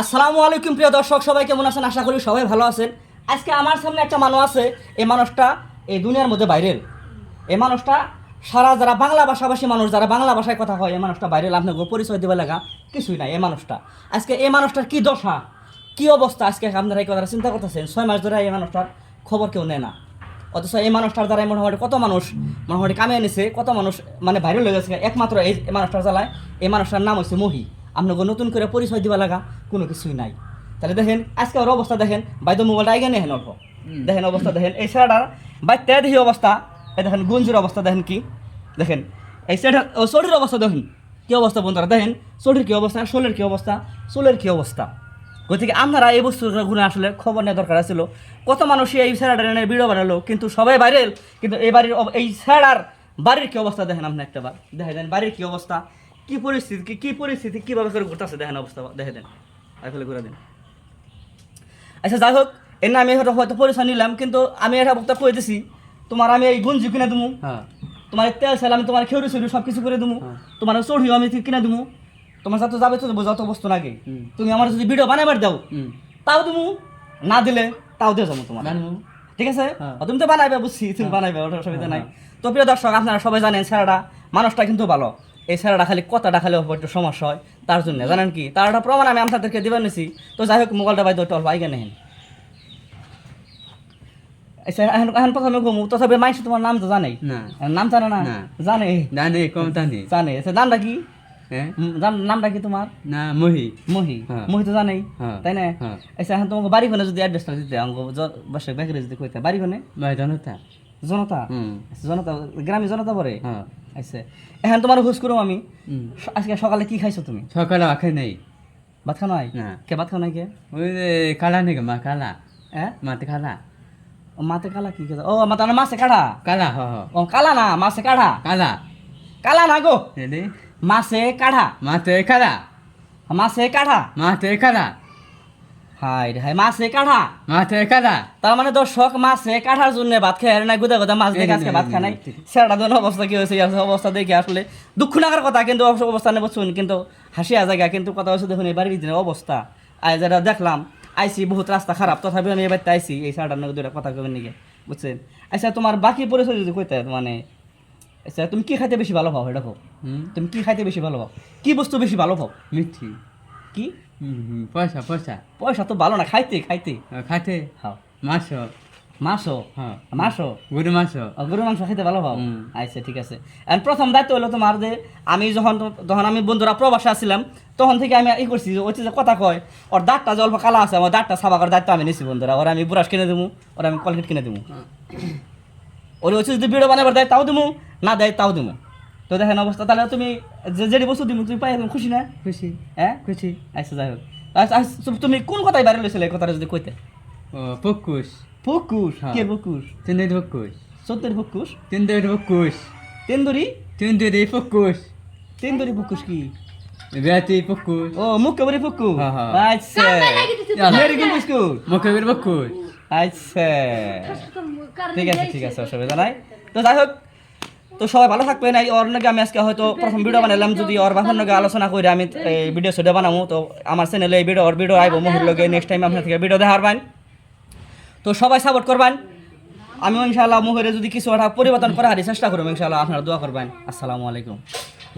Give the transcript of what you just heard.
আসসালামু আলাইকুম প্রিয় দর্শক, সবাই কেমন আছেন? আশা করি সবাই ভালো আছেন। আজকে আমার সামনে একটা মানুষ আছে এই মানুষটা এই দুনিয়ার মধ্যে বাইরের। এই মানুষটা সারা যারা বাংলা ভাষাভাষী মানুষ, যারা বাংলা ভাষায় কথা হয় এই মানুষটা বাইরের। আপনাকে পরিচয় দেবে লাগা কিছুই নাই এই মানুষটা। আজকে এই মানুষটার কি দশা, কি অবস্থা? আজকে আপনারা এই কথাটা চিন্তা করতেছেন। ছয় মাস ধরে এই মানুষটার খবর কেউ নেয় না। অথচ এই মানুষটার দ্বারা মোটামুটি কত মানুষ মোটামুটি কামে এনেছে, কত মানুষ মানে বাইরে লেগে গেছে। একমাত্র এই মানুষটার জ্বালায় এই মানুষটার নাম হচ্ছে মহি। আপনাকে নতুন করে পরিচয় দিবা লাগা কোনো কিছুই নাই। তাহলে দেখেন আজকে ওর অবস্থা দেখেন বাইদ মোবাইলটা আগে নেন অল্প দেখেন অবস্থা দেখেন এই ছেলেটার বাইতে দেখি অবস্থা এই দেখেন গুঞ্জুর অবস্থা দেখেন কি? দেখেন এই ছেলেটার ও শরীর অবস্থা দেখেন কি অবস্থা বন্ধুরা দেখেন শরীর কি অবস্থা শোলের কি অবস্থা চুলের কি অবস্থা? গতিকে আপনারা এই বস্তুর গুণে আসলে খবর নেওয়া দরকার ছিল কত মানুষ এই স্যারাটা নিয়ে ভিডিও বানালো কিন্তু সবাই ভাইরাল কিন্তু এই বাড়ির এই স্যারার বাড়ির কি অবস্থা দেখেন আপনি একটা বার। দেখে দেন বাড়ির কি অবস্থা কি পরিস্থিতি কি- কি পরিস্থিতি কীভাবে করে ঘুরতেছে? দেখেন অবস্থা দেখে দেন। আসলে ঘুরে দেন। আচ্ছা যাই হোক এর না আমি হয়তো হয়তো পরিচয় নিলাম কিন্তু আমি এটা বক্তা কয়ে দিছি তোমার আমি এই গুঞ্জি কিনে দেবো হ্যাঁ। তোমার এই তেল সেল আমি তোমার খেউরি সেউরি সব কিছু করে দেবো হ্যাঁ। তোমার চড়িও আমি কিনে দেবো তোমার সাথে যাবে তো যত বস্তু লাগে। তুমি আমার যদি ভিডিও বানাবার দাও তাও তুমি না দিলে তাও দিয়ে যাব তোমার। ঠিক আছে? হ্যাঁ। তুমি তো বানাইবে বুঝছি তুমি বানাইবে অসুবিধা নাই। তো প্রিয় দর্শক আপনারা সবাই জানেন স্যারাটা মানুষটা কিন্তু ভালো। স্যারাটা খালি খালি অল্প একটু সমস্যা হয় তার জন্য জানেন কি? তার একটা প্রমাণ আমি আপনাদেরকে দিবেন নিছি। তো যাই হোক মোবাইলটা বাইদ আগে নেন আচ্ছা এখন প্রথমে ঘুমু তথাপি মাইস তোমার নাম তো জানেই। নাম জানে না। জানে। জানে কম জানে। জানে। আচ্ছা নামটা কি? নামটা কি তোমার? না মহি। মহি। হ্যাঁ। মহি তো জানেই হ্যাঁ। তাই না? হ্যাঁ। আচ্ছা এখন তোমাকে বাড়ি কোনে যদি অ্যাড্রেসটা দিতে আমাকে বাসে বেকারি যদি কইতে বাড়ি কোনে জনতা? জনতা আচ্ছা, জনতা গ্রামে জনতা পরে হ্যাঁ। আচ্ছা এখন তোমার হুস করো আমি। আজকে সকালে কি খাইছো তুমি? সকালে আখে নেই। ভাত খাও নাই? না। কে ভাত খাও নাই কে? ওই যে কালা নাকি মা কালা? হ্যাঁ মাতে কালা। ও মাতে কালা কি ও মাতে না মাছে কাঢ়া। কালা হ হ। ও কালা না মাছে কাঢ়া। কালা। কালা না গো। মাছে কাঢ়া। মাতে কালা মাছে কাঢ়া। মাতে কালা হাই হাই মাছে কাঢ়া মাতে কালা তার মানে দর্শক মাছে কাঠার জন্য ভাত আর না গুদা গুদা মাছ দেখে আজকে ভাত খায় নাই। সেটা জন্য অবস্থা কি হয়েছে অবস্থা দেখে আসলে দুঃখ লাগার কথা কিন্তু অবস্থা নেই বুঝছুন কিন্তু হাসিয়া জায়গা কিন্তু কথা হচ্ছে দেখুন এই বাড়ির দিনের অবস্থা আজ যেটা দেখলাম আইসি বহুত রাস্তা খারাপ তথাপি আমি এবার আইসি এই সারাটার নাকি দুটা কথা কবেন নাকি বুঝছেন? আচ্ছা তোমার বাকি পরিচয় যদি কইতে মানে আচ্ছা তুমি কি খাইতে বেশি ভালো পাও এটা। তুমি কি খাইতে বেশি ভালো পাও? কি বস্তু বেশি ভালো পাও? মিষ্টি। কি? পয়সা পয়সা। পয়সা তো ভালো না খাইতে খাইতে। খাতে খাও মাছ হ্যাঁ। মাছও গরু মাছ ও, গরুর মাংস খেতে ভালো পাও। আচ্ছা ঠিক আছে। আর প্রথম দায়িত্ব হলো তোমার যে আমি যখন যখন আমি বন্ধুরা প্রবাসে আসছিলাম তখন থেকে আমি ই করছি যে হচ্ছে যে কথা কয় ওর দাঁতটা যে অল্প কালা আছে আমার দাঁতটা সাবা করার দায়িত্ব আমি নিছি বন্ধুরা। ওরা আমি ব্রাশ কিনে দেবো ওরা আমি কলগেট কিনে দেবো ওর হচ্ছে যদি ভিডিও বানাবার দেয় তাও দেবো না দেয় তাও দেবো তো দেখেন অবস্থা তাহলে তুমি যে যেটি বস্তু দিব তুমি পাই খুশি না? খুশি। হ্যাঁ? খুশি। আচ্ছা যাই হোক। আচ্ছা, আচ্ছা, তুমি কোন কথাই বাইরে লইছিলে এই কথাটা যদি কইতে? ও পকুশ ফুকুস হ্যাঁ। কে ফুকুস তিনদের পকুশ সত্যের ফুকুস তিনদের পকুশ তেন্দুরি? তিনদের পকুশ তেন্দুরি ফুকুস কি? ও হ্যাঁ, হ্যাঁ। আচ্ছা। ভেরি গুড আচ্ছা। ঠিক আছে ঠিক আছে অসুবিধা নাই। তো যাই হোক তো সবাই ভালো থাকবেন। এই ওর নাকি আমি আজকে হয়তো প্রথম ভিডিও বানালাম, যদি ওর বাসার নাকি আলোচনা করে আমি এই ভিডিও সেটা বানাবো তো আমার চ্যানেলে এই ভিডিও ওর ভিডিও আইব মোহর লগে। নেক্সট টাইম আপনার থেকে ভিডিও দেখার পান তো সবাই সাপোর্ট করবেন। আমি ইনশাআল্লাহ মোহরে যদি কিছু একটা পরিবর্তন করার চেষ্টা করব ইনশাল্লাহ আপনারা দোয়া করবেন। আসসালামু আলাইকুম।